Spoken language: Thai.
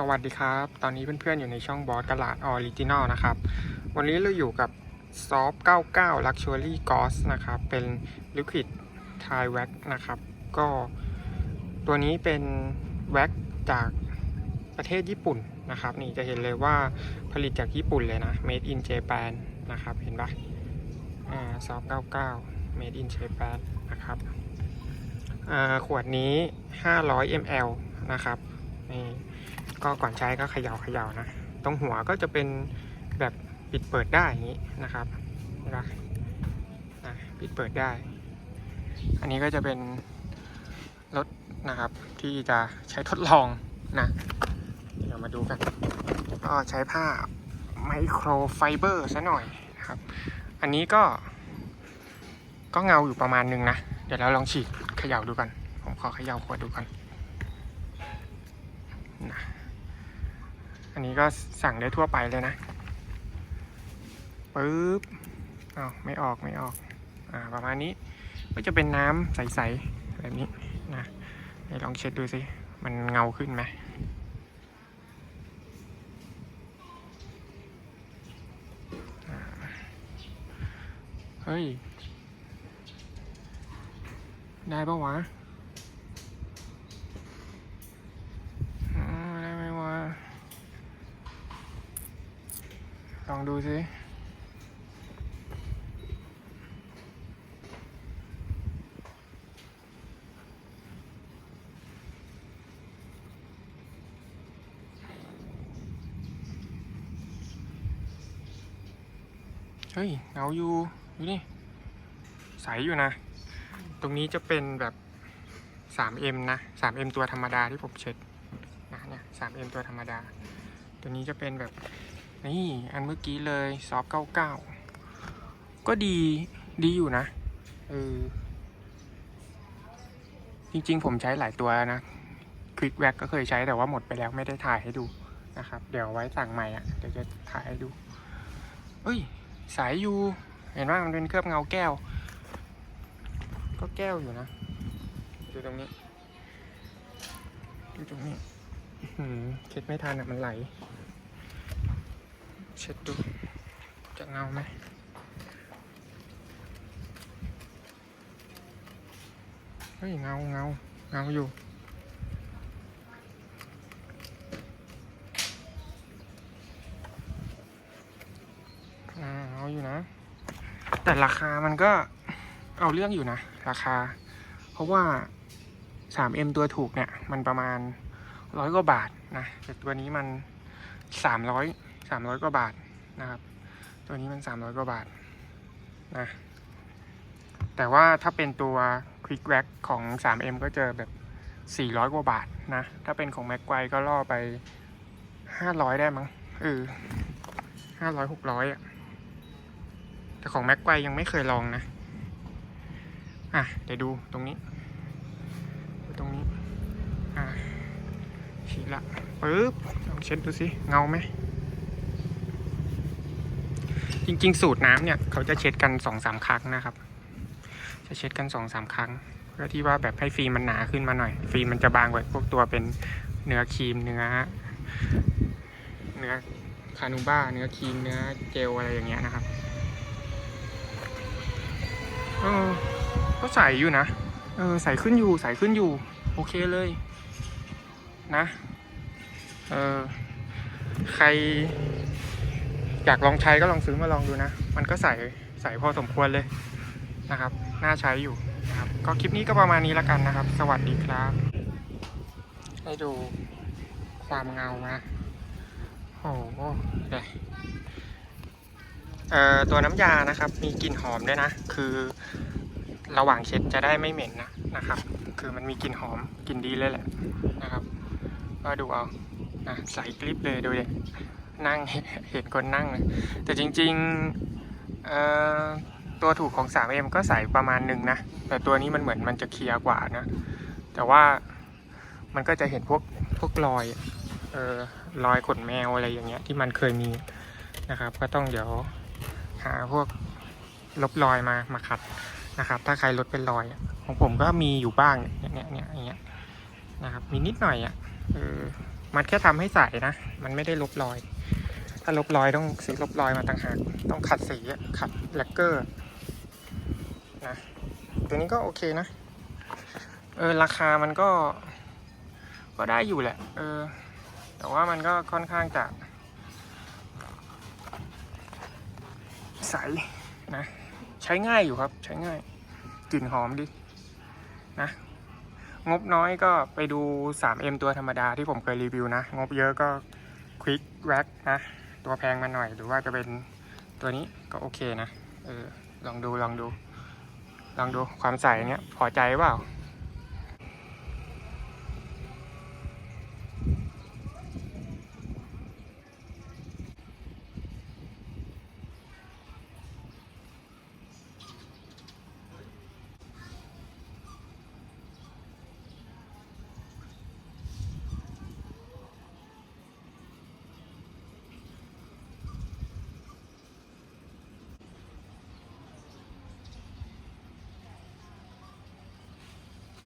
สวัสดีครับ ตอนนี้เพื่อนๆอยู่ในช่องบอสกระลาดออริจินอลนะครับ วันนี้เราอยู่กับซอฟ99 Luxury Gauze นะครับ เป็น Liquid t i Wax นะครับ ก็ตัวนี้เป็นแว็กจากประเทศญี่ปุ่นนะครับ นี่จะเห็นเลยว่าผลิตจากญี่ปุ่นเลยนะ Made in Japan นะครับ เห็นปะอ่าซอฟ99 Made in Japan นะครับขวดนี้ 500 ml นะครับนี่ ก็ก่อนใช้ก็เขย่าเขย่านะ ตรงหัวก็จะเป็นแบบปิดเปิดได้อย่างนี้นะครับนะปิดเปิดได้ อันนี้ก็จะเป็นรถนะครับที่จะใช้ทดลองนะเดี๋ยวมาดูกัน ก็ใช้ผ้าไมโครไฟเบอร์ซะหน่อยนะครับ อันนี้ก็ ก็เงาอยู่ประมาณนึงนะ เดี๋ยวเราลองฉีดเขย่าดูกัน ผมขอเขย่าขวดดูกันนะ อันนี้ก็สั่งได้ทั่วไปเลยนะปึ๊บอ้าวไม่ออกไม่ออกอ่าประมาณนี้ก็จะเป็นน้ำใสๆแบบนี้นะไหนลองเช็ดดูสิ มันเงาขึ้นไหมเฮ้ย ได้ปะวะอ๋อได้ไหมวะ ลองดูสิเฮ้ยเงาอยู่ดูนี่ใสอยู่นะ ตรงนี้จะเป็นแบบ 3M นะ 3M ตัวธรรมดาที่ผมเช็ดนะเนี่ย 3M ตัวธรรมดา ตัวนี้จะเป็นแบบ นี่อันเมื่อกี้เลยซอฟเก้าเก้าก็ดีดีอยู่นะเออจริงๆ ผมใช้หลายตัวนะควิกแว็กก็เคยใช้แต่ว่าหมดไปแล้วไม่ได้ถ่ายให้ดูนะครับ เดี๋ยวไว้สั่งใหม่อะเดี๋ยวจะถ่ายให้ดูเอ้ย สายอยู่เห็นว่ามันเป็นเคลือบเงาแก้ว ก็แก้วอยู่นะดูตรงนี้ดูตรงนี้เช็ดไม่ทันอะมันไหล เช็ดดู จะเงาไหมเฮ้ยเงาเงาเงาอยู่อ่าเอาอยู่นะ แต่ราคามันก็เอาเรื่องอยู่นะ ราคา เพราะว่า 3M ตัวถูกเนี่ย มันประมาณร้อยกว่าบาทนะ แต่ตัวนี้มัน 300 300กว่าบาทนะครับ ตัวนี้มัน300กว่าบาทนะแต่ว่าถ้าเป็นตัว Quick w a c ของ 3M ก็เจะแบบ 400 กว่าบาทนะ ถ้าเป็นของ m a c ไกวก็ล่อไป 500 ได้มั้งเออ500 600อะ แต่ของ m a c ไกวยังไม่เคยลองนะ อะ เดี๋ยวดูตรงนี้ ตรงนี้ อะ ฉีดละปึ๊บ ลองเช็ดดูสิ เงาไหม จริง ๆ สูตรน้ำเนี่ยเขาจะเช็ดกันสองสามครั้งนะครับ จะเช็ดกันสองสามครั้งเพื่อที่ว่าแบบให้ฟิล์มมันหนาขึ้นมาหน่อย ฟิล์มมันจะบางกว่าพวกตัวเป็นเนื้อครีมเนื้อ เนื้อคานูบ้าเนื้อครีมเนื้อเจลอะไรอย่างเงี้ยนะครับเออก็ใส่อยู่นะเออใส่ขึ้นอยู่ใส่ขึ้นอยู่ โอเคเลยนะเออใคร อยากลองใช้ก็ลองซื้อมาลองดูนะ มันก็ใส่ใส่พอสมควรเลยนะครับ น่าใช้อยู่นะครับ ก็คลิปนี้ก็ประมาณนี้แล้วกันนะครับ สวัสดีครับ ให้ดูความเงานะโอ้โหเดี๋ยวเอ่อตัวน้ำยานะครับ มีกลิ่นหอมด้วยนะ คือระหว่างเช็ดจะได้ไม่เหม็นนะนะครับ คือมันมีกลิ่นหอมกลิ่นดีเลยแหละนะครับ ก็ดูเอานะใส่กลิปเลยดูเลย นั่งเห็นคนนั่ง แต่จริงๆตัวถูกของ 3M ก็ใส่ประมาณหนึ่งนะ แต่ตัวนี้มันเหมือนมันจะเคลียร์กว่านะ แต่ว่ามันก็จะเห็นพวกพวกรอยเออรอยขนแมวอะไรอย่างเงี้ยที่มันเคยมีนะครับ ก็ต้องเดี๋ยวหาพวกลบรอยมามาขัดนะครับ ถ้าใครลดเป็นรอยของผมก็มีอยู่บ้างเนี่ยเนี่ยเนี่ยอย่างเงี้ยนะครับ มีนิดหน่อยอะเออ มัดแค่ทำให้ใสนะ มันไม่ได้ลบรอย ถ้าลบรอยต้องซื้อลบรอยมาต่างหาก ต้องขัดสีอะขัดแลกเกอร์นะ ตัวนี้ก็โอเคนะ เออราคามันก็ ก็ได้อยู่แหละ เออ แต่ว่ามันก็ค่อนข้างจะใสนะ ใช้ง่ายอยู่ครับ ใช้ง่าย กลิ่นหอมดีนะ งบน้อยก็ไปดู 3M ตัวธรรมดาที่ผมเคยรีวิวนะ งบเยอะก็ Quick Rack นะ ตัวแพงมาหน่อย หรือว่าจะเป็นตัวนี้ก็โอเคนะ เออ ลองดูลองดู ลองดูความใสเนี้ยพอใจเปล่า